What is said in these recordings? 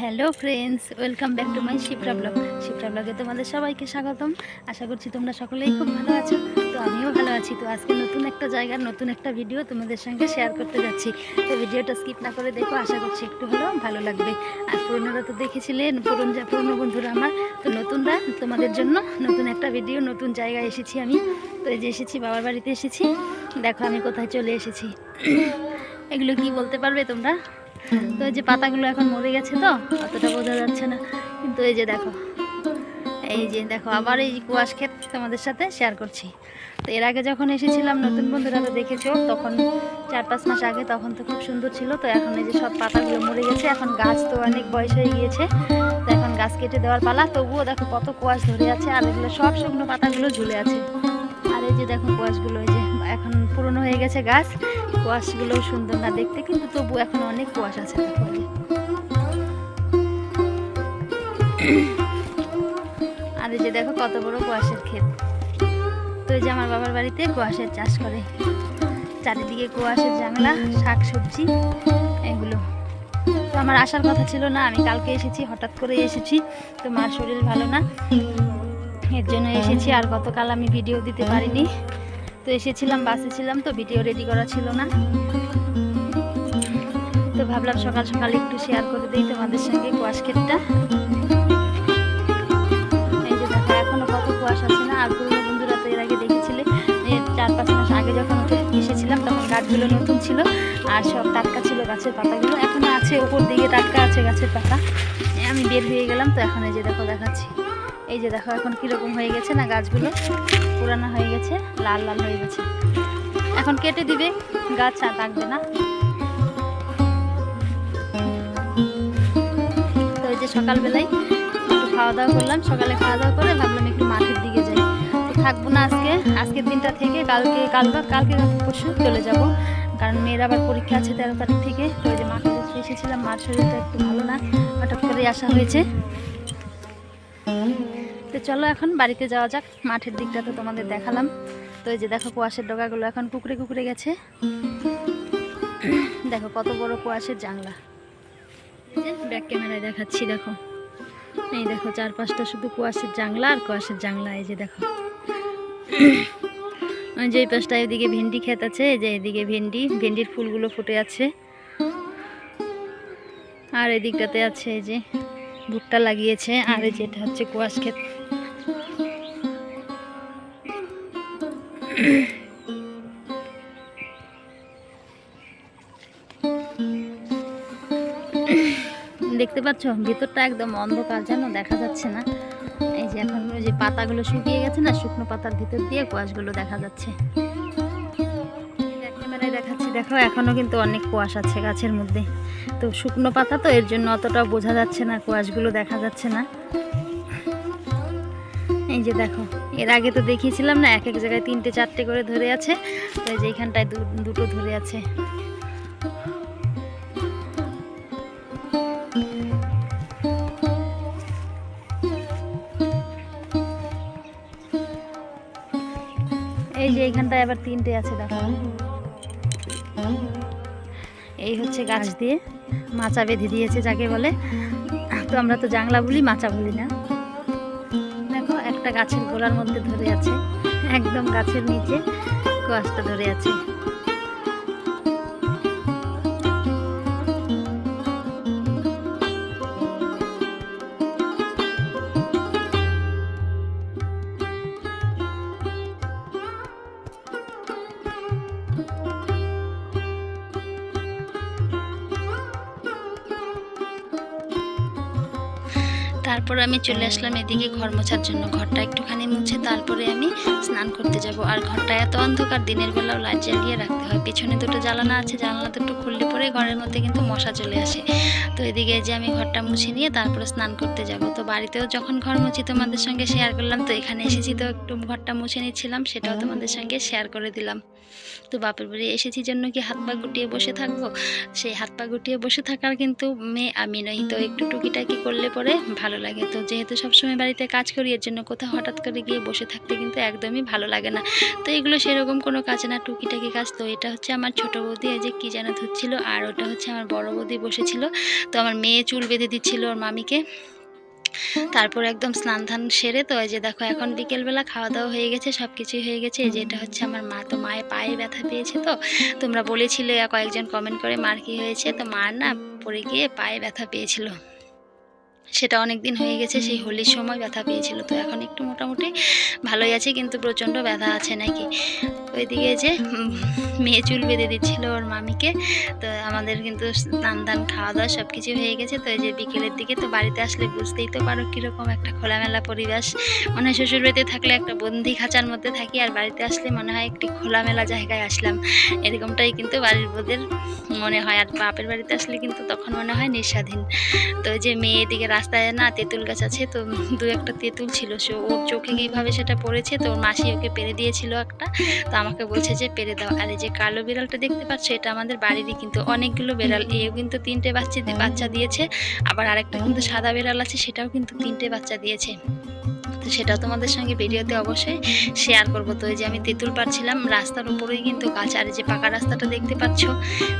Hello friends welcome back to my Shipra blog Shipra ব্লগে তোমাদের সবাইকে স্বাগতম। আশা করছি তোমরা সকলেই খুব ভালো আছো। তো আমিও ভালো আছি। তো আজকে নতুন একটা জায়গার নতুন একটা ভিডিও তোমাদের সঙ্গে শেয়ার করতে যাচ্ছি। তো ভিডিওটা স্কিপ না করে দেখো, আশা করছি একটু হলেও ভালো লাগবে। আর পুরনোরা তো দেখেছিলেন, পুরন যা, পুরনো বন্ধুরা আমার। তো নতুনরা, তোমাদের জন্য নতুন একটা ভিডিও নতুন জায়গায় এসেছি আমি। তো এই যে এসেছি, বাবার বাড়িতে এসেছি। দেখো আমি কোথায় চলে এসেছি। এগুলো কি বলতে পারবে তোমরা? তো এই যে পাতাগুলো এখন মরে গেছে তো অতটা বোঝা যাচ্ছে না। কিন্তু এই যে দেখো, এই যে দেখো, আবার এই কুয়াশ ক্ষেত তোমাদের সাথে শেয়ার করছি। তো এর আগে যখন এসেছিলাম নতুন বন্ধুরা, তো দেখেছ, তখন চার পাঁচ মাস আগে তখন তো খুব সুন্দর ছিল। তো এখন এই যে সব পাতাগুলো মরে গেছে, এখন গাছ তো অনেক বয়স হয়ে গিয়েছে। তো এখন গাছ কেটে দেওয়ার পালা, তবুও দেখো কত কুয়াশ ধরে আছে, আর এগুলো সব শুকনো পাতাগুলো ঝুলে আছে। আর এই যে দেখো কুয়াশগুলো, এই যে পুরনো হয়ে গেছে গাছ। কুয়াশগুলো সুন্দর না দেখতে, কিন্তু তবু এখন অনেক কুয়াশ আছে। আর এই যে দেখো কত বড় কুয়াশের ক্ষেত। তো এই যে আমার বাবার বাড়িতে কুয়াশের চাষ করে। চারিদিকে কুয়াশের জাংলা শাক সবজি এগুলো। তো আমার আসার কথা ছিল না, আমি কালকে এসেছি, হঠাৎ করে এসেছি। তো মার শরীর ভালো না, এর জন্য এসেছি, আর গতকাল আমি ভিডিও দিতে পারিনি। তো এসেছিলাম, বাসে ছিলাম তো ভিডিও রেডি করা ছিল না। তো ভাবলাম সকাল সকাল একটু শেয়ার করে দিই তোমাদের সঙ্গে কুয়াশ ক্ষেতটা। এই যে দেখো, এখনও কত কুয়াশ আছে না? আর পুরোনো বন্ধুরা তো এর আগে দেখেছিলে চার পাঁচ মাস আগে যখন এসেছিলাম, তখন গাছগুলো নতুন ছিল, আর সব টাটকা ছিল গাছের পাতাগুলো। এখনও আছে উপর দিকে টাটকা আছে গাছের পাতা। আমি বের হয়ে গেলাম, তো এখন এই যে দেখো দেখাচ্ছি। এই যে দেখো এখন কীরকম হয়ে গেছে না গাছগুলো? পুরানো হয়ে গেছে, লাল লাল হয়ে গেছে। এখন কেটে দিবে, গাছ আর থাকবে না। তো এই যে সকালবেলায় খাওয়া দাওয়া করলাম, সকালে খাওয়া দাওয়া করে ভাবলাম একটু মাঠের দিকে যাই। তো থাকব না আজকে, আজকের দিনটা থেকে কালকে কাল বা কালকে পরশু চলে যাব। কারণ মেয়ের আবার পরীক্ষা আছে তেরো তারিখ থেকে, তো ওই যে মাকে দেখতে এসেছিলাম মার শরীরটা একটু ভালো না, হঠাৎ করে আসা হয়েছে। তো চলো এখন বাড়িতে যাওয়া যাক। মাঠের দিকটা তো তোমাদের দেখালাম। তো এই যে দেখো কুয়াশের ডগাগুলো এখন কুকড়ে কুকড়ে গেছে। দেখো কত বড় কুয়াশের যে ব্যাক ক্যামেরায় দেখাচ্ছি, দেখো। এই দেখো চার পাঁচটা শুধু কুয়াশের জাংলা আর কুয়াশের জাংলা এই যে দেখো। যে পাশটা এদিকে ভেন্ডি ক্ষেত আছে, এই যে এদিকে ভেন্ডি, ভেন্ডির ফুলগুলো ফুটে আছে। আর এদিকটাতে আছে এই যে ভুট্টা লাগিয়েছে, আর যেটা হচ্ছে কুয়াশ ক্ষেত। দেখতে পাচ্ছ? ভিতরটা একদম অন্ধকার, যেন দেখা যাচ্ছে না। এই যে এখন যে পাতাগুলো শুকিয়ে গেছে না, শুকনো পাতার ভিতর দিয়ে কুয়াশগুলো দেখা যাচ্ছে। দেখো, এখনও কিন্তু অনেক কুয়াশ আছে গাছের মধ্যে। তো শুকনো পাতা তো, এর জন্য অতটাও বোঝা যাচ্ছে না, কুয়াশগুলো দেখা যাচ্ছে না। এই যে দেখো, এর আগে তো দেখিয়েছিলাম না, এক এক জায়গায় তিনটে চারটে করে ধরে আছে, তো এই যে এইখানটায় দু- দুটো ধরে আছে। এই যে এইখানটায় আবার তিনটে আছে, দেখো। এই হচ্ছে গাছ দিয়ে মাচা বেঁধে দিয়েছে যাকে বলে। তো আমরা তো জাংলা বলি মাচা বলি না। দেখো একটা গাছের গোড়ার মধ্যে ধরে আছে। একদম গাছের নিচে কুয়াশটা ধরে আছে। তারপর আমি চলে আসলাম এদিকে ঘর মোছার জন্য। ঘরটা একটুখানি মুছে তারপরে আমি স্নান করতে যাব। আর ঘরটা এত অন্ধকার, দিনের বেলাও লাইট জ্বালিয়ে রাখতে হয়। পিছনে দুটো জ্বালানা আছে, জানলা দুটো খুললে পরে ঘরের মধ্যে কিন্তু মশা চলে আসে। তো এদিকে যে আমি ঘরটা মুছে নিয়ে তারপরে স্নান করতে যাব। তো বাড়িতেও যখন ঘর মুছি তোমাদের সঙ্গে শেয়ার করলাম, তো এখানে এসেছি তো একটু ঘরটা মুছে নিচ্ছিলাম, সেটাও তোমাদের সঙ্গে শেয়ার করে দিলাম। তো বাপের বাড়ি এসেছি জন্য কি হাত পা গুটিয়ে বসে থাকব? সেই হাত পা গুটিয়ে বসে থাকার কিন্তু মেয়ে আমি নই। তো একটু টুকিটাকি করলে পরে ভালো লাগে। লাগে। তো যেহেতু সবসময় বাড়িতে কাজ করি, এর জন্য কোথাও হঠাৎ করে গিয়ে বসে থাকতে কিন্তু একদমই ভালো লাগে না। তো এগুলো সেরকম কোনো কাজ না, টুকিটাকি কাজ। তো এটা হচ্ছে আমার ছোট বৌদি, এই যে কী যেন ধুচ্ছিল আর ওটা হচ্ছে আমার বড় বৌদি বসেছিল। তো আমার মেয়ে চুল বেঁধে দিচ্ছিল ওর মামিকে। তারপর একদম স্নান ধান সেরে তো এই যে দেখো এখন বিকেলবেলা খাওয়া দাওয়া হয়ে গেছে সব কিছুই হয়ে গেছে। এই যে এটা হচ্ছে আমার মা, তো মায়ের পায়ে ব্যথা পেয়েছে তো। তোমরা বলেছিলে কয়েকজন কমেন্ট করে মার কি হয়েছে। তো মার না পড়ে গিয়ে পায়ে ব্যথা পেয়েছিল। সেটা অনেক দিন হয়ে গেছে, সেই হোলির সময় ব্যথা পেয়েছিল। তো এখন একটু মোটামুটি ভালোই আছে, কিন্তু প্রচণ্ড ব্যথা আছে নাকি? ওইদিকে যে মেয়ে চুল বেঁধে দিচ্ছিল ওর মামিকে। তো আমাদের কিন্তু স্নান দান, খাওয়া দাওয়া সব কিছু হয়ে গেছে। তো এই যে বিকেলের দিকে তো বাড়িতে আসলে বুঝতেই তো পারো কীরকম একটা খোলামেলা পরিবেশ। মনে হয় শ্বশুর বাড়িতে থাকলে একটা বন্দি খাঁচার মধ্যে থাকি, আর বাড়িতে আসলে মনে হয় একটি খোলামেলা জায়গায় আসলাম। এরকমটাই কিন্তু বাড়ির বোধের মনে হয়, আর বাপের বাড়িতে আসলে কিন্তু তখন মনে হয় নিঃস্বাধীন। তো যে মেয়ে এদিকে রাস্তায় না তেঁতুল গাছ আছে তো দু একটা তেঁতুল ছিল। সে ওর চোখে কীভাবে সেটা পড়েছে তো ওর মাসি ওকে পেরে দিয়েছিল একটা। তো আমাকে বলছে যে পেরে দাও। আর এই যে কালো বিড়ালটা দেখতে পাচ্ছ এটা আমাদের বাড়িরই কিন্তু অনেকগুলো বিড়াল। এও কিন্তু তিনটে বাচ্চা বাচ্চা দিয়েছে। আবার আরেকটা কিন্তু সাদা বিড়াল আছে সেটাও কিন্তু তিনটে বাচ্চা দিয়েছে। তো সেটাও তোমাদের সঙ্গে ভিডিওতে অবশ্যই শেয়ার করব। তো এই যে আমি তেঁতুল পাচ্ছিলাম রাস্তার উপরেই কিন্তু গাছ, আর যে পাকা রাস্তাটা দেখতে পাচ্ছ,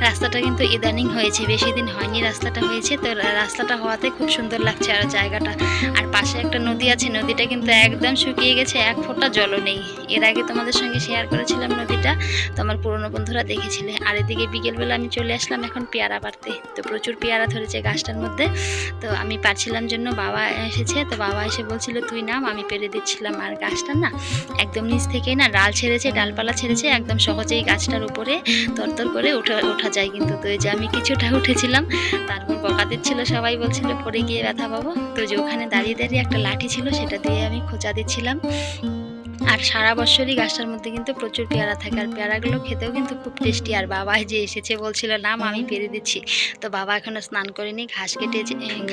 রাস্তাটা কিন্তু ইদানিং হয়েছে, বেশি দিন হয়নি রাস্তাটা হয়েছে। তো রাস্তাটা হওয়াতে খুব সুন্দর লাগছে আর জায়গাটা। আর পাশে একটা নদী আছে, নদীটা কিন্তু একদম শুকিয়ে গেছে, এক ফোঁটা জলও নেই। এর আগে তোমাদের সঙ্গে শেয়ার করেছিলাম নদীটা, তো আমার পুরনো বন্ধুরা দেখেছিলে। আর এদিকে বিকেলবেলা আমি চলে আসলাম এখন পেয়ারা পারতে তো প্রচুর পেয়ারা ধরেছে গাছটার মধ্যে। তো আমি পারছিলাম জন্য বাবা এসেছে, তো বাবা এসে বলছিল, তুই নাম আমি পেরে দিচ্ছিলাম আর গাছটা না একদম নিচ থেকেই না ডাল ছেড়েছে, ডালপালা ছেড়েছে, একদম সহজেই গাছটার উপরে তরতর করে ওঠা ওঠা যায় কিন্তু তো যে আমি কিছুটা উঠেছিলাম তারপর বকা দিচ্ছিল, সবাই বলছিল পরে গিয়ে ব্যথা পাবো? তো যে ওখানে দাঁড়িয়ে দাঁড়িয়ে একটা লাঠি ছিল, সেটা দিয়ে আমি খোঁচা দিচ্ছিলাম। আর সারা বছরই গাছটার মধ্যে কিন্তু প্রচুর পেয়ারা থাকে। আর পেয়ারাগুলো খেতেও কিন্তু খুব টেস্টি আর বাবা যে এসেছে বলছিল নাম আমি পেরে দিচ্ছি। তো বাবা এখনও স্নান করেনি। ঘাস কেটে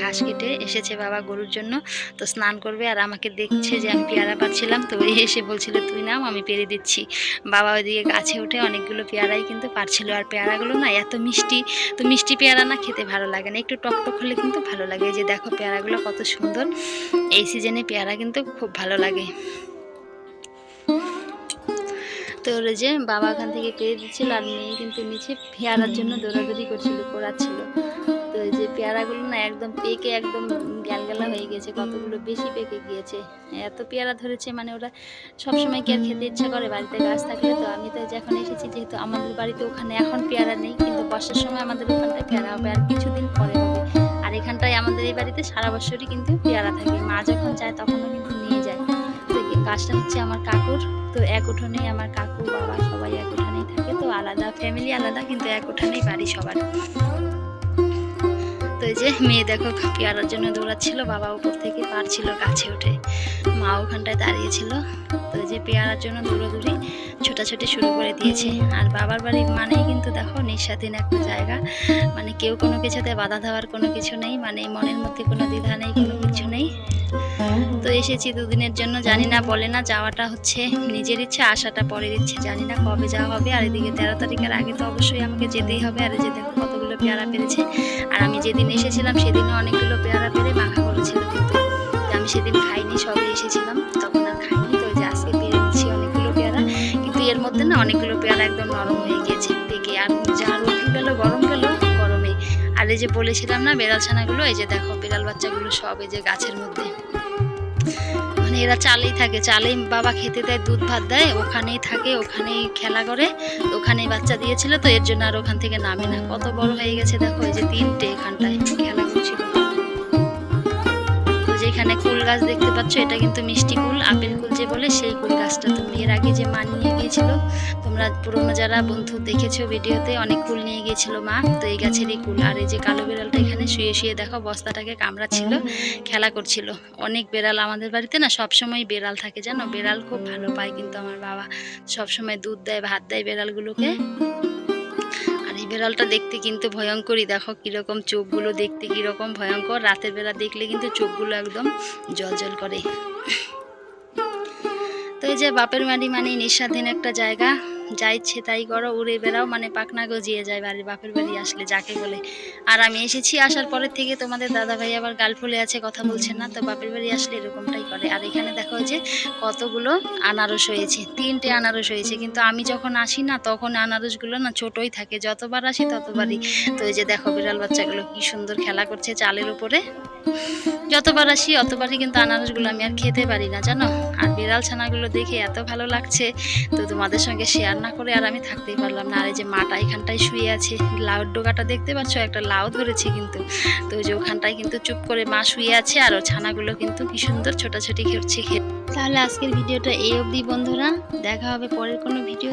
ঘাস কেটে এসেছে বাবা গরুর জন্য। তো স্নান করবে আর আমাকে দেখছে যে আমি পেয়ারা পাচ্ছিলাম। তো ওই এসে বলছিল, তুই নাম, আমি পেরে দিচ্ছি। বাবা ওইদিকে গাছে উঠে অনেকগুলো পেয়ারাই কিন্তু পারছিল। আর পেয়ারাগুলো না এত মিষ্টি। তো মিষ্টি পেয়ারা না খেতে ভালো লাগে না। একটু টক টক হলে কিন্তু ভালো লাগে। যে দেখো পেয়ারাগুলো কত সুন্দর। এই সিজনে পেয়ারা কিন্তু খুব ভালো লাগে। তো ওর যে বাবা এখান থেকে পেয়ে দিচ্ছিল আর মেয়ে কিন্তু নিচে পেয়ারার জন্য দৌড়াদৌড়ি করছিল করাচ্ছিল তো যে পেয়ারাগুলো না একদম পেকে একদম গ্যালগালা হয়ে গেছে, কতগুলো বেশি পেকে গিয়েছে। এত পেয়ারা ধরেছে মানে ওরা সবসময় কি আর খেতে ইচ্ছা করে বাড়িতে গাছ থাকলে? তো আমি তো যখন এসেছি যেহেতু আমাদের বাড়িতে ওখানে এখন পেয়ারা নেই, কিন্তু বর্ষার সময় আমাদের ওখানটায় পেয়ারা হবে আর কিছুদিন পরে হবে। আর এখানটায় আমাদের এই বাড়িতে সারা বছরই কিন্তু পেয়ারা থাকে। মা যখন যায় যায় গাছটা হচ্ছে আমার কাকুর। তো এক উঠোনেই আমার কাকু, বাবা সবাই এক উঠানেই থাকে। তো আলাদা ফ্যামিলি আলাদা, কিন্তু এক উঠানেই বাড়ি সবার। তো যে মেয়ে দেখো পেয়ারার জন্য দৌড়াচ্ছিল, বাবা উপর থেকে পারছিল গাছে উঠে। মা ওখানটায় দাঁড়িয়েছিল। তো যে পেয়ারার জন্য দৌড়াদৌড়ি। ছোটাছুটি শুরু করে দিয়েছে। আর বাবার বাড়ি মানেই কিন্তু দেখো নিঃস্বাধীন একটা জায়গা। মানে কেউ কোনো কিছুতে বাধা দেওয়ার কোনো কিছু নেই। মানে মনের মধ্যে কোনো দ্বিধা নেই, কোনো কিছু নেই। তো এসেছি দুদিনের জন্য। জানি না, বলে না, যাওয়াটা হচ্ছে নিজের ইচ্ছে আসাটা পরের ইচ্ছে। জানি না কবে যাওয়া হবে। আর এদিকে তেরো তারিখের আগে তো অবশ্যই আমাকে যেতেই হবে। আর যে দেখো কতগুলো পেয়ারা পেরেছে। আর আমি যেদিন এসেছিলাম সেদিনও অনেকগুলো পেয়ারা পেরে মাখা করেছিল কিন্তু। আমি সেদিন খাইনি, সবে এসেছিলাম। তখন আর খাইনি। মধ্যে না অনেকগুলো পেয়ারা একদম নরম হয়ে গিয়েছে পেকে। আর যা রোদ গেল, গরম গেল, গরমে। আর এই যে বলেছিলাম না, বেড়াল ছানাগুলো, এই যে দেখো বিড়াল বাচ্চাগুলো সব এই যে গাছের মধ্যে। মানে এরা চালেই থাকে, চালেই বাবা খেতে দেয়, দুধ ভাত দেয়, ওখানেই থাকে, ওখানেই খেলা করে, ওখানেই বাচ্চা দিয়েছিল তো এর জন্য আর ওখান থেকে নামে না। কত বড় হয়ে গেছে দেখো, এই যে তিনটে এখানটায় খেলা করছিল। যেখানে কুল গাছ দেখতে পাচ্ছ, এটা কিন্তু মিষ্টি কুল, আপেল যে বলে সেই কুল গাছটা তুমি এর আগে যে মা নিয়ে গিয়েছিল। তোমরা পুরোনো যারা বন্ধু দেখেছ ভিডিওতে, অনেক কুল নিয়ে গিয়েছিল মা। তো এই গাছেরই কুল আর এই যে কালো বিড়ালটা এখানে শুয়ে শুয়ে দেখো, বস্তাটাকে কামড়াচ্ছিল, খেলা করছিল। অনেক বেড়াল আমাদের বাড়িতে না সবসময় বেড়াল থাকে, জানো? বেড়াল খুব ভালো পায় কিন্তু আমার বাবা সবসময় দুধ দেয়, ভাত দেয় বেড়ালগুলোকে। বেড়ালটা দেখতে কিন্তু ভয়ঙ্করই। দেখো কীরকম চোখগুলো দেখতে কীরকম ভয়ঙ্কর। রাতের বেলা দেখলে কিন্তু চোখগুলো একদম জল করে। এই যে বাপের বাড়ি মানে নিঃস্বাধীন একটা জায়গা। যা ইচ্ছে তাই করো, উড়ে বেড়াও মানে পাখনা গজিয়ে যায় বাড়ির বাপের বাড়ি আসলে যাকে বলে। আর আমি এসেছি আসার পরের থেকে তোমাদের দাদা ভাই আবার গাল ফুলে আছে, কথা বলছে না, তো বাপের বাড়ি আসলে এরকমটাই করে। আর এখানে দেখো যে কতগুলো আনারস হয়েছে, তিনটে আনারস হয়েছে। কিন্তু আমি যখন আসি না, তখন আনারসগুলো না ছোটই থাকে, যতবার আসি ততবারই। তো এই যে দেখো বিড়াল বাচ্চাগুলো কি সুন্দর খেলা করছে চালের উপরে। যতবার আসি অতবারই কিন্তু আনারসগুলো আমি আর খেতে পারি না, জানো? আর বিড়াল ছানাগুলো দেখে এত ভালো লাগছে। তো তোমাদের সঙ্গে শেয়ার না করে আর আমি থাকতেই পারলাম না। আর এই যে মাটা এখানটায় শুয়ে আছে লাউর ডোগাটা দেখতে পাচ্ছ? একটা লাউ ধরেছে কিন্তু। তো যে ওখানটায় কিন্তু চুপ করে মা শুয়ে আছে আর ও ছানাগুলো কিন্তু কি সুন্দর ছোটাছুটি খেলছে খেতে। তাহলে আজকের ভিডিওটা এই অবধি বন্ধুরা। দেখা হবে পরের কোনো ভিডিও